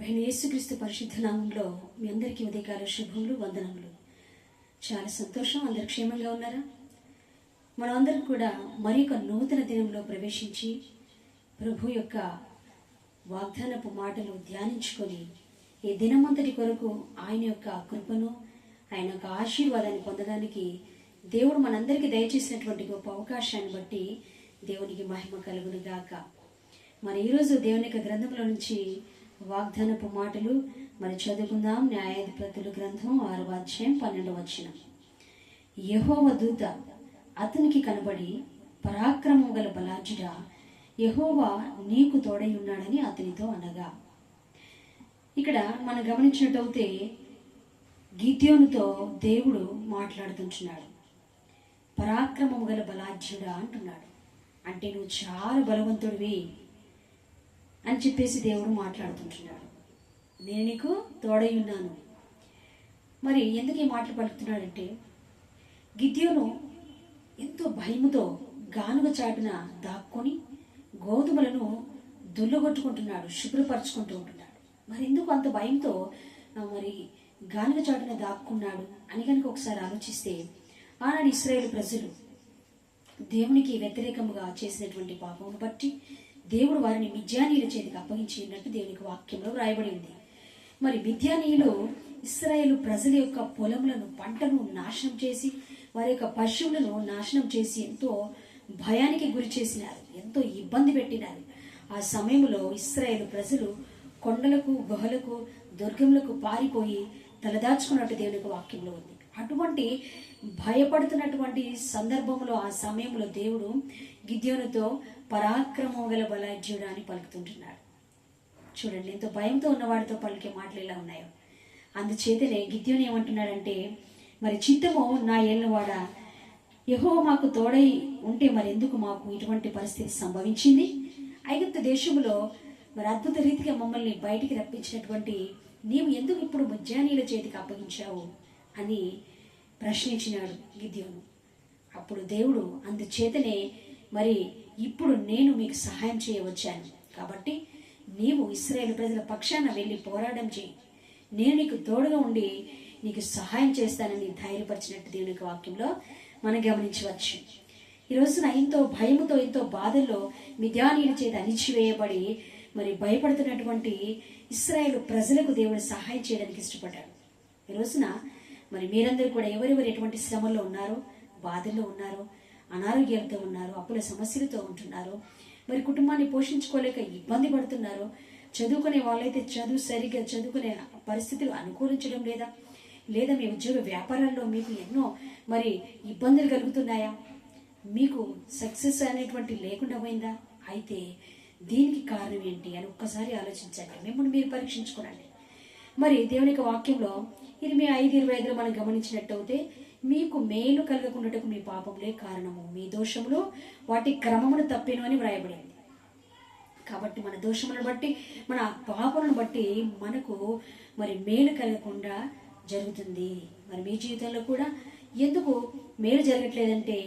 పరిశుద్ధ నామంలో మీ అందరికీ ఉదయకాల శుభములు వందనములు. చాలా సంతోషం. అందరు క్షేమంగా ఉన్నారా? మనమందరం కూడా మరి ఒక నూతన దినంలో ప్రవేశించి ప్రభు యొక్క వాగ్దానపు మాటలు ధ్యానించుకొని ఈ దినమంతటి కొరకు ఆయన యొక్క కృపను ఆయన యొక్క ఆశీర్వాదాన్ని పొందడానికి దేవుడు మనందరికీ దయచేసినటువంటి గొప్ప అవకాశాన్ని బట్టి దేవునికి మహిమ కలుగును గాక మరి ఈరోజు దేవుని యొక్క గ్రంథంలో నుంచి వాగ్దానపు మాటలు మరి చదువుకుందాం. న్యాయాధిపతుల గ్రంథం ఆరు అధ్యాయం పన్నెండు వచ్చిన యహోవ దూత అతనికి కనబడి పరాక్రమం గల బలాజుడా యహోవా నీకు తోడై ఉన్నాడని అతనితో అనగా ఇక్కడ మనం గమనించినట్టయితే గీత్యోనుతో దేవుడు మాట్లాడుతుంటున్నాడు. పరాక్రమం గల బలాజ్యుడా అంటున్నాడు. అంటే నువ్వు చాలా బలవంతుడివి. అని చెప్పేసి దేవుడు మాట్లాడుతుంటున్నాడు నేను నీకు తోడై ఉన్నాను. మరి ఎందుకు ఈ మాటలు పలుకుతున్నాడంటే గిద్యోను ఎంతో భయముతో గానుగ చాటున దాక్కొని గోధుమలను దుల్లగొట్టుకుంటున్నాడు శుభ్రపరచుకుంటూ ఉంటున్నాడు. మరి ఎందుకు అంత భయంతో మరి గానుగ చాటున దాక్కున్నాడు అని కనుక ఒకసారి ఆలోచిస్తే ఆనాడు ఇస్రాయేల్ ప్రజలు దేవునికి వ్యతిరేకముగా చేసినటువంటి పాపమును బట్టి దేవుడు వారిని మిథ్యానీయుల చేతికి అప్పగించినట్టు దేవునికి వాక్యంలో వ్రాయబడి ఉంది. మరి మిథ్యానీయులు ఇస్రాయేల్ ప్రజల యొక్క పొలములను పంటను నాశనం చేసి వారి యొక్క పశువులను నాశనం చేసి ఎంతో భయానికి గురి చేసినారు ఎంతో ఇబ్బంది పెట్టినారు. ఆ సమయంలో ఇస్రాయేల్ ప్రజలు కొండలకు గుహలకు దుర్గములకు పారిపోయి తలదాచుకున్నట్టు దేవునికి వాక్యంలో ఉంది. అటువంటి భయపడుతున్నటువంటి సందర్భంలో ఆ సమయంలో దేవుడు గిద్యోనుతో పరాక్రమం గల బలాజ్యుడు అని పలుకుతుంటున్నాడు. చూడండి ఎంతో భయంతో ఉన్నవాడితో పలికే మాటలు ఇలా ఉన్నాయో. అందుచేతనే గిద్యోని ఏమంటున్నాడంటే మరి చిత్తము నా ఏళ్ళవాడ యహో మాకు తోడై ఉంటే మరి ఎందుకు మాకు ఇటువంటి పరిస్థితి సంభవించింది? ఐగుప్తు దేశంలో మరి అద్భుత రీతిగా మమ్మల్ని బయటికి రప్పించినటువంటి నీవు ఎందుకు ఇప్పుడు ముజ్జానీల చేతికి అప్పగించావు? అని ప్రశ్నించినాడు గిద్యోను. అప్పుడు దేవుడు అందుచేతనే మరి ఇప్పుడు నేను మీకు సహాయం చేయవచ్చాను. కాబట్టి నీవు ఇస్రాయేల్ ప్రజల పక్షాన వెళ్ళి పోరాటం చేయి. నేను నీకు తోడుగా ఉండి నీకు సహాయం చేస్తానని ధైర్యపరిచినట్టు దేవుని వాక్యంలో మనం గమనించవచ్చు. ఈ రోజున ఎంతో భయముతో ఎంతో బాధల్లో మిథ్యానీయుల చేత అణిచివేయబడి మరి భయపడుతున్నటువంటి ఇస్రాయేల్ ప్రజలకు దేవుడు సహాయం చేయడానికి ఇష్టపడ్డాడు. ఈ రోజున మరి మీరందరూ కూడా ఎవరెవరు ఎటువంటి శ్రమల్లో ఉన్నారో బాధల్లో ఉన్నారో అనారోగ్యాలతో ఉన్నారు అప్పుల సమస్యలతో ఉంటున్నారు మరి కుటుంబాన్ని పోషించుకోలేక ఇబ్బంది పడుతున్నారు చదువుకునే వాళ్ళైతే చదువు సరిగ్గా చదువుకునే పరిస్థితులు అనుకూలించడం లేదా? లేదా మీ ఉద్యోగ వ్యాపారాల్లో మీకు ఎన్నో మరి ఇబ్బందులు కలుగుతున్నాయా? మీకు సక్సెస్ అనేటువంటి లేకుండా పోయిందా? అయితే దీనికి కారణం ఏంటి అని ఒక్కసారి ఆలోచించండి. మిమ్మల్ని మీరు పరీక్షించుకోనండి. మరి దేవుని యొక్క వాక్యంలో ఇది మీ ఐదు ఇరవై ఐదులో మనం గమనించినట్టయితే మీకు మేలు కలగకుండాటకు మీ పాపములే కారణము. మీ దోషములు వాటి క్రమమును తప్పిను అని వ్రాయబడింది. కాబట్టి మన దోషములను బట్టి మన పాపలను బట్టి మనకు మరి మేలు కలగకుండా జరుగుతుంది. మరి మీ జీవితంలో కూడా ఎందుకు మేలు జరగట్లేదంటే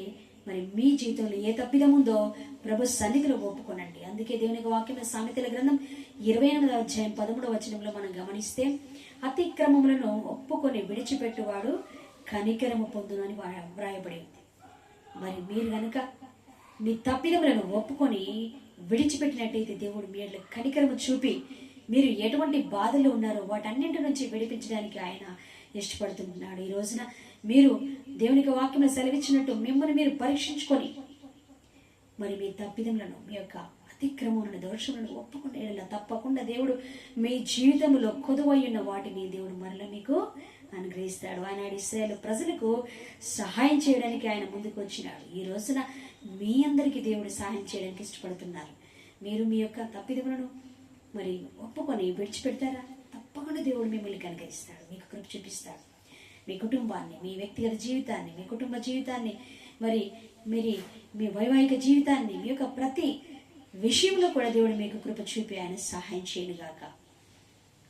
మరి మీ జీవితంలో ఏ తప్పిదం ఉందో ప్రభు సన్నిధిలో ఒప్పుకోనండి. అందుకే దేవుని వాక్యం సామెతల గ్రంథం ఇరవై ఎనిమిదవ అధ్యాయం పదమూడవ వచనంలో మనం గమనిస్తే అతిక్రమములను ఒప్పుకొని విడిచిపెట్టువాడు కనికరము పొందునని వ్రాయబడి ఉంది మరి మీరు కనుక మీ తప్పిదములను ఒప్పుకొని విడిచిపెట్టినట్టయితే దేవుడు మీ కనికరము చూపి మీరు ఎటువంటి బాధలు ఉన్నారో వాటన్నింటి నుంచి విడిపించడానికి ఆయన ఇష్టపడుతుంటున్నాడు ఈ రోజున మీరు దేవునికి వాక్యం సెలవిచ్చినట్టు మిమ్మల్ని మీరు పరీక్షించుకొని మరి మీ తప్పిదములను మీ యొక్క అతిక్రమములను దోషములను ఒప్పుకునే యెడల తప్పకుండా దేవుడు మీ జీవితంలో కొదువై ఉన్న వాటిని దేవుడు మరలా మీకు అనుగ్రహిస్తాడు. ఆయన ఇస్రాయేల్ ప్రజలకు సహాయం చేయడానికి ఆయన ముందుకు వచ్చినాడు. ఈ రోజున మీ అందరికీ దేవుడు సహాయం చేయడానికి ఇష్టపడుతున్నారు. మీరు మీ యొక్క తప్పిదములను మరి ఒప్పుకొని విడిచిపెడతారా? తప్పకుండా దేవుడు మిమ్మల్ని కనుగరిస్తాడు మీకు కృప చూపిస్తాడు. మీ కుటుంబాన్ని మీ వ్యక్తిగత జీవితాన్ని మీ కుటుంబ జీవితాన్ని మరి మీరు మీ వైవాహిక జీవితాన్ని మీ యొక్క ప్రతి విషయంలో కూడా దేవుడు మీకు కృప చూపి ఆయన సహాయం చేయనుగాక.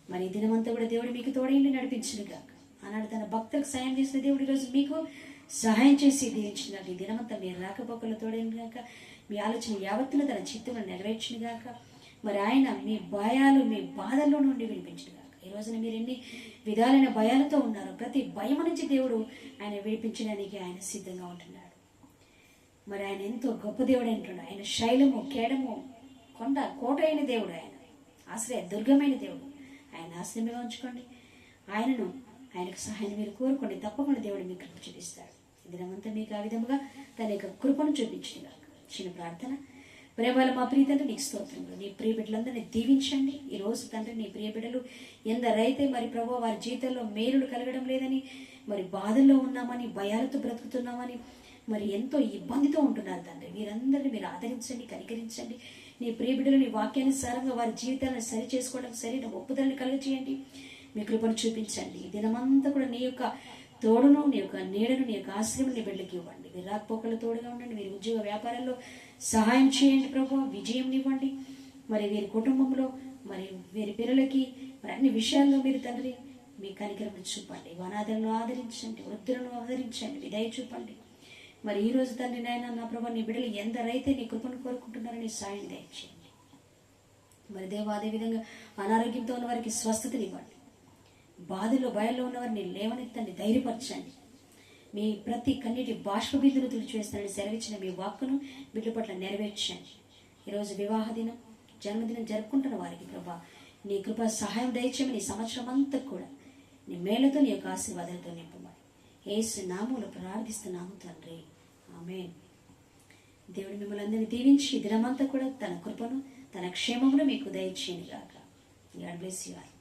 మరి దినమంతా కూడా దేవుడు మీకు తోడైండి నడిపించునుగాక. ఆనాడు తన భక్తులకు సహాయం చేసిన దేవుడు ఈరోజు మీకు సహాయం చేసి దీవించినగాక. ఈ దినమంతా మీరు రాకపోకలు తోడైనగాక మీ ఆలోచన యావత్తులో తన చిత్తులను నెరవేర్చినగాక. మరి ఆయన మీ భయాలు మీ బాధల్లో నుండి వినిపించినగాక. ఈ రోజున మీరు ఎన్ని విధాలైన భయాలతో ఉన్నారు ప్రతి భయం నుంచి దేవుడు ఆయన విడిపించడానికి ఆయన సిద్ధంగా ఉంటున్నాడు. మరి ఆయన ఎంతో గొప్ప దేవుడు అంటున్నాడు ఆయన శైలము కేడము కొండ కోట అయిన దేవుడు ఆయన. ఆశ్రయ దుర్గమైన దేవుడు. ఆయన ఆశ్రయంగా ఉంచుకోండి. ఆయనను ఆయనకు సహాయం మీరు కోరుకోండి. తప్పకుండా దేవుడు మీకు కృప చూపిస్తాడు. దినమంతా మీకు ఆ విధముగా తన యొక్క కృపను చూపించింది చిన్న ప్రార్థన. ప్రేమల మా ప్రియ తండ్రి నీకు స్తోత్రములు. నీ ప్రియ బిడ్డలందరినీ దీవించండి. ఈ రోజు తండ్రి నీ ప్రియ బిడ్డలు ఎందరైతే మరి ప్రభు వారి జీవితంలో మేలులు కలగడం లేదని మరి బాధల్లో ఉన్నామని భయాలతో బ్రతుకుతున్నామని మరి ఎంతో ఇబ్బందితో ఉంటున్నారు తండ్రి. వీరందరినీ మీరు ఆదరించండి కనికరించండి. నీ ప్రియ బిడ్డలు నీ వాక్యానుసారంగా వారి జీవితాలను సరి చేసుకోవడం సరైన ఒప్పుదలని కలుగజేయండి. మీ కృపను చూపించండి. దినమంతా కూడా నీ యొక్క తోడును నీ యొక్క నీడను నీ యొక్క ఆశ్రయం నీ బిడ్డకి ఇవ్వండి. మీరు రాకపోకలు తోడుగా ఉండండి. వీరి ఉద్యోగ వ్యాపారాల్లో సహాయం చేయండి ప్రభు విజయం ఇవ్వండి. మరి వీరి కుటుంబంలో మరి వీరి పిల్లలకి మరి అన్ని విషయాల్లో మీరు తండ్రి మీ కనికరం చూపండి. వనాదలను ఆదరించండి వృద్ధులను ఆదరించండి విదయ చూపండి. మరి ఈ రోజు తండ్రి నాయన నా ప్రభా నీ బిడ్డలు ఎందరైతే నీ కృపను కోరుకుంటున్నారని సాయం దయచేయండి. మరి దేవ అదేవిధంగా అనారోగ్యంతో ఉన్న వారికి స్వస్థతనివ్వండి. బాధలో భయంలో ఉన్నవారిని లేవనెత్తండి ధైర్యపరచండి. మీ ప్రతి కన్నిటి బాష్ప బిందులు తుడిచివేస్తానని సెలవిచ్చిన మీ వాక్కును బిడ్డ పట్ల నెరవేర్చండి. ఈరోజు వివాహ దినం జన్మదినం జరుపుకుంటున్న వారికి ప్రభా నీ కృప సహాయం దయచేయమని సంవత్సరం అంతా కూడా నీ మేలతో నీ యొక్క ఆశీర్వాదాలతో నింపమని ఏసు నామూలు ప్రార్థిస్తున్నాము తండ్రి. ఆమె దేవుడు మిమ్మల్ని అందరినీ దీవించి దినమంతా కూడా తన కృపను తన క్షేమమును మీకు దయచేయను గాక గాడ్ బ్లెస్ యు ఆల్.